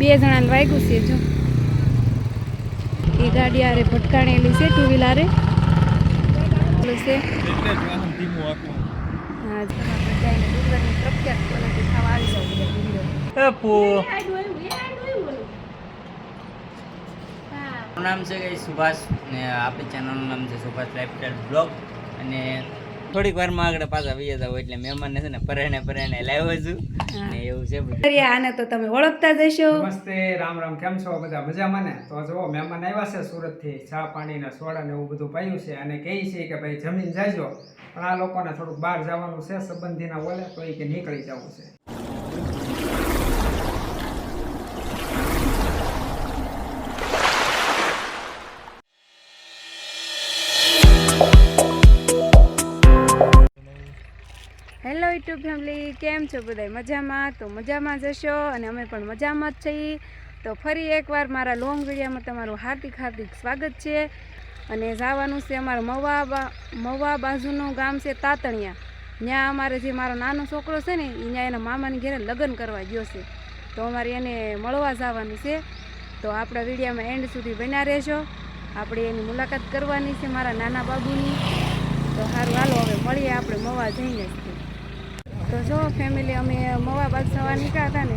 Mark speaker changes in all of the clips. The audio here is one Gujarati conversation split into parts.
Speaker 1: બે જણાને વાગ્યું છે જો. એ ગાડી આરે ભટકાણેલી છે ટુ વ્હીલારે છે.
Speaker 2: નામ છે કે સુભાષ ને આપણી ચેનલનું નામ છે સુભાષ લાઈફસ્ટાઈલ બ્લોગ અને થોડીક વારમાં આગળ પાછા વહી જતા હોય એટલે મહેમાનને છે ને પરેણે પરેણે લાવ્યો છું. ને એવું છે બધું.
Speaker 1: આને તો તમે ઓળખતા જશો હશો.
Speaker 3: નમસ્તે રામ રામ કેમ છો? બધા મજામાં ને? તો જો મહેમાન આવ્યા છે સુરતથી ચા પાણી ને સોડા ને એવું બધું પાયું છે. અને કહે છે કે ભાઈ જમીન જાજો. પણ આ લોકોને થોડુંક બહાર જવાનું છે સંબંધીના બોલે તો એ કે નીકળી જવું છે.
Speaker 1: યુટ્યુબ ફેમિલી, કેમ છો બધાય? મજામાં? તો મજામાં જશો અને અમે પણ મજામાં જ છીએ. તો ફરી એકવાર મારા લોંગ વિડીયામાં તમારું હાર્દિક હાર્દિક સ્વાગત છે. અને જવાનું છે અમારું મવા મવા બાજુનું ગામ છે તાતણિયા. ત્યાં અમારે જે મારો નાનો છોકરો છે ને ત્યાં એના મામાની ઘરે લગ્ન કરવા ગયો છે. તો અમારે એને મળવા જવાનું છે. તો આપણા વિડીયામાં એન્ડ સુધી બન્યા રહેશો આપણે એની મુલાકાત કરવાની છે મારા નાના બાબુની. તો સારું હાલો, હવે મળીએ આપણે મવા જઈને તે. જો ફેમિલી અમે મવા બાદ સવાર નીકળ્યા હતા ને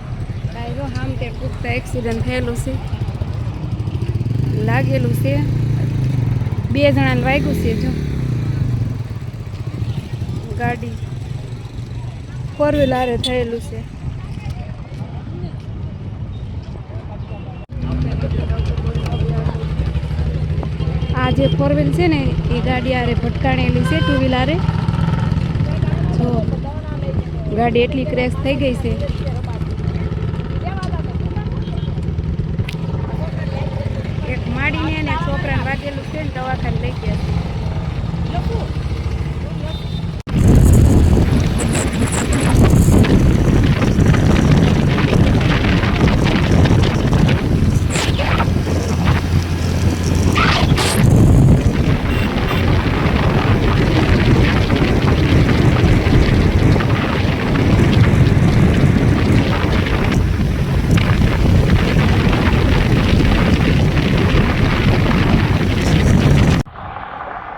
Speaker 1: ત્યાં જો આમ તે પૂછતા એક્સિડન્ટ થયેલું છે. લાગેલું છે. બે જણાને વાગ્યું છે જો. ગાડી ફોર વ્હીલરે થયેલું છે. આ જે ફોર વ્હીલ છે ને, એ ગાડી આરે ભટકાણેલી છે, ટુ વ્હીલરે જો. ગાડી એટલી ક્રેશ થઈ ગઈ છે. એક માડીને છોકરાને વાગેલું છે ને દવાખાને લઈ ગયા છે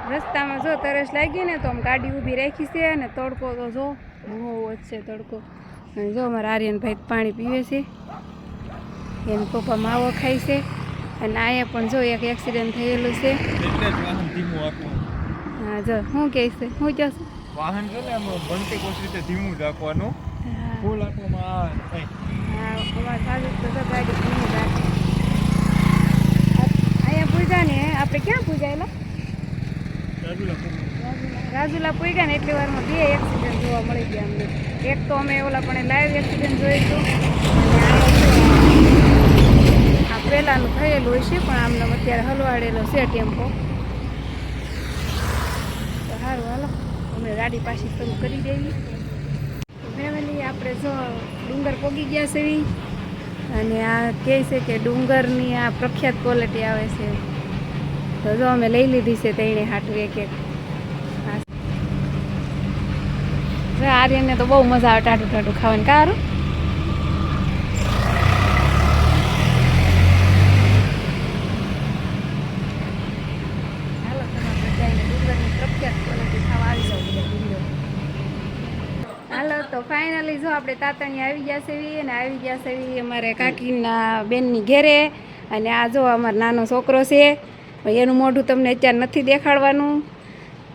Speaker 1: રસ્તામાં જો તરસ લાગી ને તો આમ ગાડી ઊભી રાખી છે અને તડકો તો જો બહુ જ છે તડકો. અને જો અમારા આર્યનભાઈ પાણી પીવે છે. એમ પપ્પા માવો ખાય છે. અને અહીંયા પણ જો એક એક્સિડન્ટ થયેલું છે. હા જો શું કહે છે? શું કહેશે
Speaker 4: વાહન છે ને બનતી કોશિશ રીતે ધીમું રાખવાનું. ફૂલ આપવામાં આવે
Speaker 1: હા અમારા સાજુ તો ગાડી ધીમી રાખે. અહીંયા પૂજા ને આપણે ક્યાં પૂજાયેલા?
Speaker 4: રાજુલા
Speaker 1: પૂગ્યા ને એટલી વારમાં બે એક્સિડન્ટ જોવા મળી ગયા અમને. એક તો અમે ઓલા પણ લાઈવ એક્સિડન્ટ જોઈશું આ પહેલાંનું થયેલું હોય છે, પણ આમને અત્યારે હલવાડેલો છે ટેમ્પો. તો સારું હાલો. અમે ગાડી પાછી શરૂ કરી દેવી. ફેમિલી, આપણે જો ડુંગર પોગી ગયા છે. અને આ કહે છે કે ડુંગરની આ પ્રખ્યાત ક્વોલિટી આવે છે. તો જો અમે લઈ લીધી છે તેણે હાટું એક એક હા. જો આર્યનને તો બહુ મજા આવે ટાટું ટાટું ખાવાની. કારું હાલો, તો ફાઇનલી જો આપણે તાતણી આવી ગયા છે અને આવી ગયા છે અમારે કાકીના બેનની ઘેરે. અને આ જો અમારો નાનો છોકરો છે, એનું મોઢું તમને અત્યારે નથી દેખાડવાનું.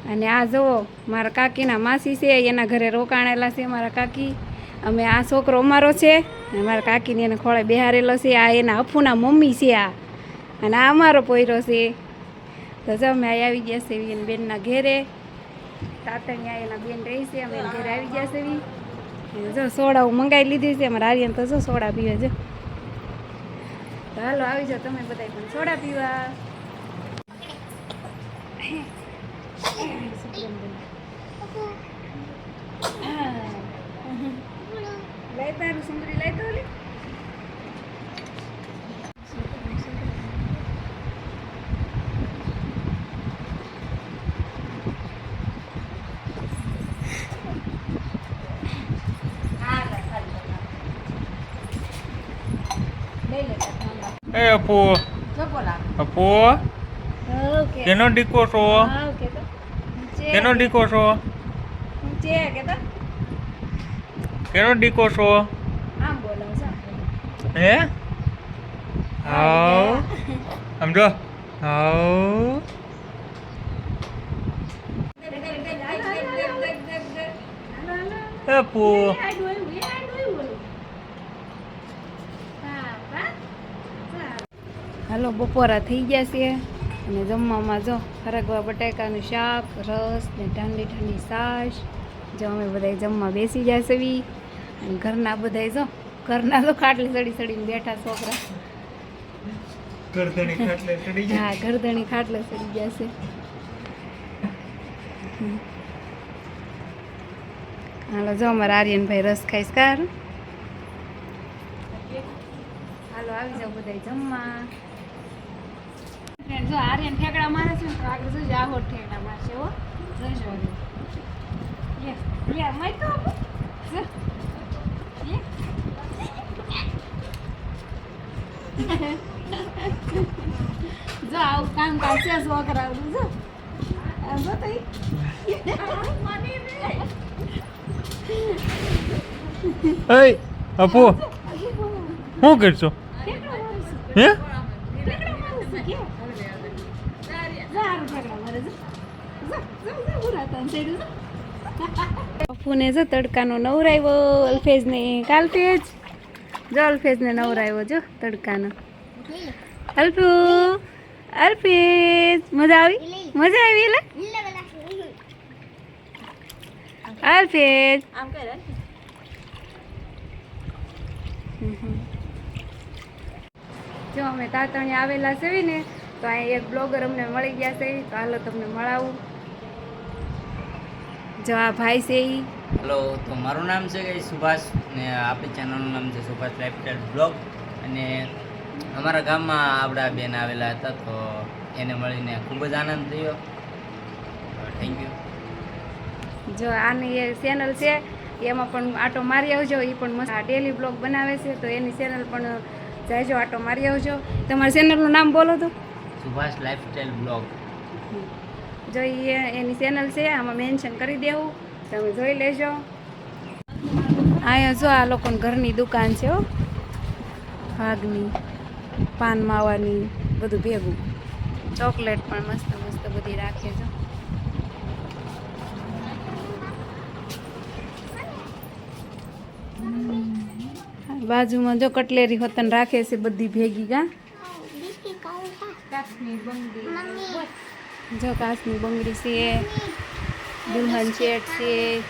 Speaker 1: અને આ જુઓ, મારા કાકીના માસી છે, એના ઘરે રોકાણેલા છે મારા કાકી. અમે આ છોકરો અમારો છે, અને મારા કાકીને એને ખોળે બેહારેલો છે, આ એના અફુના મમ્મી છે આ. અને આ અમારો પોયરો છે. તો જો, અમે આવી ગયા છે એના બેનના ઘેરે. તાતણિયા એના બેન રહી છે, અમે ઘરે આવી ગયા છે. જો, સોડા હું મંગાવી લીધી છે, અમારા આર્યન તો જો સોડા પીવે છે. હાલો, આવી જાઓ, તમે બધા પણ સોડા પીવા. લઈ તારું સુંદરી લઈ તો લે લઈ લેતા ઠંડા
Speaker 4: એ અપુ
Speaker 1: જો બોલા
Speaker 4: અપુ
Speaker 1: ઓકે
Speaker 4: કેનો દીકો છો
Speaker 1: હા ઓકે તો ચે
Speaker 4: કેનો દીકો છો
Speaker 1: ચે કે તો
Speaker 4: કેનો દીકો છો
Speaker 1: આમ બોલો છો
Speaker 4: હે હાઉ આમ જો હાઉ અપુ
Speaker 1: હાલો બપોરા થઈ ગયા છે અને જમવામાં જો ખરગવા બટાકાનું શાક રસ ને ઠંડી ઠંડી સાસ જો અમે બધા જમવા બેસી ગયા છે અને ઘરના બધા જો ઘરના તો ખાટલી સડી સડીને બેઠા છોકરા.
Speaker 4: જાય.
Speaker 1: હા ગરદણી ખાટલે સડી ગયા છે. હાલો જો અમારા આર્યનભાઈ રસ ખાઈશ કાર હાલો આવી જાઓ બધા જમવા. જો આર્યન ઠેકડા મારે છે ને તો આગળ જોજો આવો ઠેકડા મારશે હો. જોજો લે લે મય તો જો. આવું કામ કરશે છોકરાઓનું જો જો. તો.
Speaker 4: એ અપુ શું કરશો? હે
Speaker 1: ઠેકડા મારશે કે? જો હારું ઠેકડા મારે જો. જો, જો, જો, ઉરા તાન સાઈડ જો. પપ્પુને જો તડકાનો નવરાવ્યો, અલ્ફેજને કાલફેજ જો. અલ્ફેજને નવરાવ્યો જો તડકાનો. અલ્ફુ અલ્ફેજ, મજા આવી? મજા આવી એટલે અલ્ફેજ. જો અમે તાતણી આવેલા છે ને તો અહીં એક બ્લોગર અમને મળી ગયા છે તો હાલો તમને મળાવું. જો આ ભાઈ છે એ
Speaker 2: હલો તો મારું નામ છે કે સુભાષ ને આપણી ચેનલનું નામ છે સુભાષ લાઈફસ્ટાઈલ બ્લોગ અને અમારા ગામમાં આપણા બેન આવેલા હતા તો એને મળીને ખૂબ જ આનંદ થયો. થેન્ક યુ
Speaker 1: જો આની એ ચેનલ છે એમાં પણ આટો મારી આવજો એ પણ મસ્ત ડેલી બ્લોગ બનાવે છે તો એની ચેનલ પણ જાયજો આટો મારી આવજો. તમારા ચેનલનું નામ બોલો તો.
Speaker 2: સુભાષ લાઈફસ્ટાઈલ બ્લોગ
Speaker 1: જો એ એની ચેનલ છે આમાં મેન્શન કરી દેવું. તમે જોઈ લેજો. અહીંયા જો આ લોકોની ઘરની દુકાન છે હો. ભાગની પાન માવાની બધું ભેગું. ચોકલેટ પણ મસ્ત મસ્ત બધી રાખે છે. બાજુમાં જો કટલેરી હોતન રાખે છે બધી ભેગી ગા જો કાચની બંગડી છે, દુલ્હન ચેટ છે.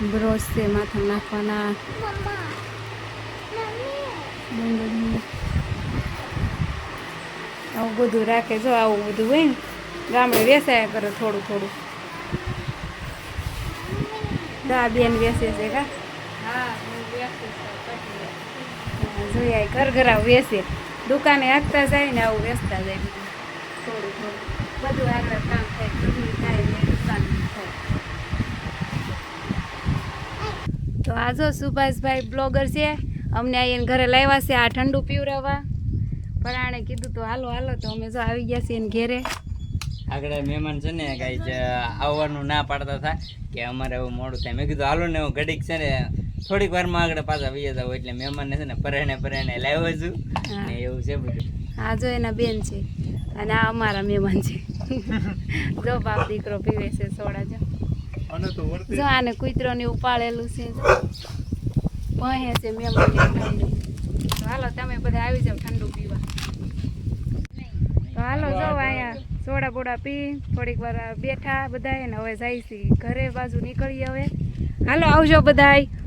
Speaker 1: બ્રોશ છે, માથા નાખવાના. આવું બધું રાખે જો, આવું બધું હોય ને, ગામડે વેસાયા કરે થોડું થોડું. દા બેન વેસે છે કા? હા જોયા ઘર ઘર વેચે. દુકાને હાંકતા જાય ને આવું વેચતા જાય. થોડું થોડું બધું આગળ કામ થાય, ઘરનું થાય, ને તો આ જો સુભાષભાઈ બ્લોગર છે. અમને અહીંયા ઘરે લાવ્યા છે આ ઠંડુ પીવરાવવા પરાણે કીધું તો હાલો હાલો, તો અમે જો આવી ગયા છીએ ઘેરે.
Speaker 2: આગળ મહેમાન છે ને, કાંઈ આવવાનું ના પાડતા હતા, કે અમારે એવું મોડું થાય. મેં કીધું, હાલો ને, હું ઘડીક છે ને થોડીક વારમાં આગળ પાછા વહી જાવ એટલે મહેમાન છે ને પરેણે પરેણે લાવ્યો છું. ને એવું છે બધું.
Speaker 1: આ જો એના બેન છે. અને આ અમારા મહેમાન છે. જો બાપ દીકરો પીવે છે સોડા જો.
Speaker 4: અને તો વર્તે.
Speaker 1: જો આને કૂતરો ને ઉપાડેલું છે. ભહે છે મહેમાન હાલો તમે બધા આવી જાવ ઠંડુ પીવા. તો હાલો જો અહીંયા સોડા બોડા પી થોડીક વાર બેઠા બધા હવે જાય છે. ઘરે બાજુ નીકળીએ હવે. હાલો આવજો બધાય.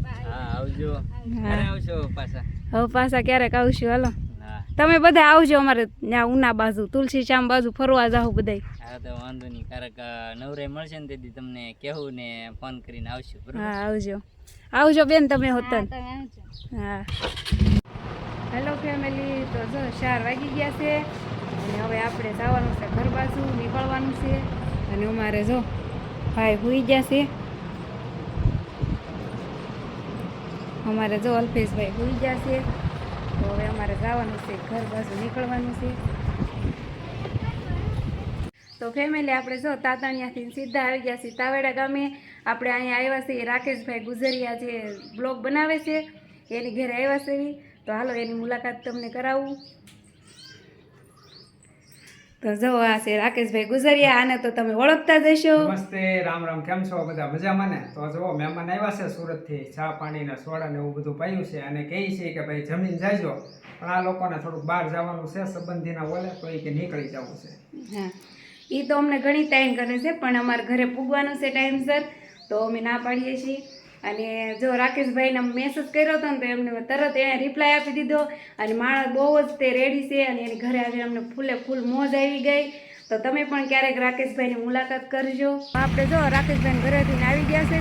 Speaker 2: આવજો. ક્યારે પાછા.
Speaker 1: હવે પાછા ક્યારેક આવશું હાલો. તમે બધા આવજો અમારે ત્યાં ઉના બાજુ તુલસી શ્યામ બાજુ ફરવા જાઓ બધાય.
Speaker 2: હા તો વાંધો નહીં. કારક નવરે મળશે ને તેથી તમને કહેવું ને ફોન કરીને આવશું બરોબર?
Speaker 1: હા આવજો. આવજો બેન તમે હોતન હા. હેલો ફેમિલી તો જો ચાર વાગી ગયા છે. અને હવે આપણે જવાનું છે ઘર બાજુ નીકળવાનું છે. અને અમારે જો ભાઈ હોઈ ગયા છે. અમારે જો અલ્પેશભાઈ ભૂલી ગયા છે, તો હવે અમારે જવાનું છે, ઘર બાજુ નીકળવાનું છે. તો ફેમિલી આપણે જો તાતાણિયાથી સીધા આવી ગયા છીએ તાવેડા ગામે. આપણે અહીંયા આવ્યા છીએ, રાકેશભાઈ ગુજરિયા જે બ્લોગ બનાવે છે, એની ઘરે આવ્યા છે તો હાલો એની મુલાકાત તમને કરાવું. તો જો આ છે રાકેશભાઈ ગુજરિયા આને તો તમે ઓળખતા જ હશો.
Speaker 3: નમસ્તે રામ રામ કેમ છો? બધા મજામાં ને? તો જો મહેમાન આવ્યા છે સુરતથી ચા પાણી ને સોડા ને એવું બધું પાયું છે. અને કહે છે કે ભાઈ જમીન જાજો. પણ આ લોકોને થોડુંક બહાર જવાનું છે સંબંધીના બોલે તો એ કે નીકળી જવું છે.
Speaker 1: હા. એ તો અમને ઘણી ટાઈમ કરે છે પણ અમારે ઘરે પૂગવાનું છે ટાઈમસર તો અમે ના પાડીએ છીએ. અને જો રાકેશભાઈને મેસેજ કર્યો હતો ને તો એમને તરત એણે રિપ્લાય આપી દીધો. અને માણસ બહુ જ તે રેડી છે અને એની ઘરે આવી અમને ફૂલે ફૂલ મોજ આવી ગઈ. તો તમે પણ ક્યારેક રાકેશભાઈની મુલાકાત કરજો. આપણે જો રાકેશભાઈ ઘરેથી આવી ગયા છે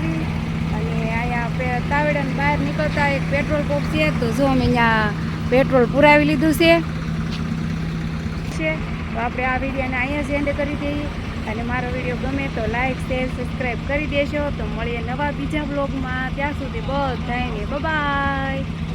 Speaker 1: અને અહીંયા તાવેડાને બહાર નીકળતા એક પેટ્રોલ પંપ છે. તો જો અમે અહીંયા પેટ્રોલ પુરાવી લીધું છે. તો આપણે આ વિડીયોને અહીંયા જ એન્ડ કરી દઈએ. અને મારો વીડિયો ગમે તો લાઈક શેર સબસ્ક્રાઈબ કરી દેશો તો મળીએ નવા બીજા બ્લોગમાં ત્યાં સુધી બધાને બાય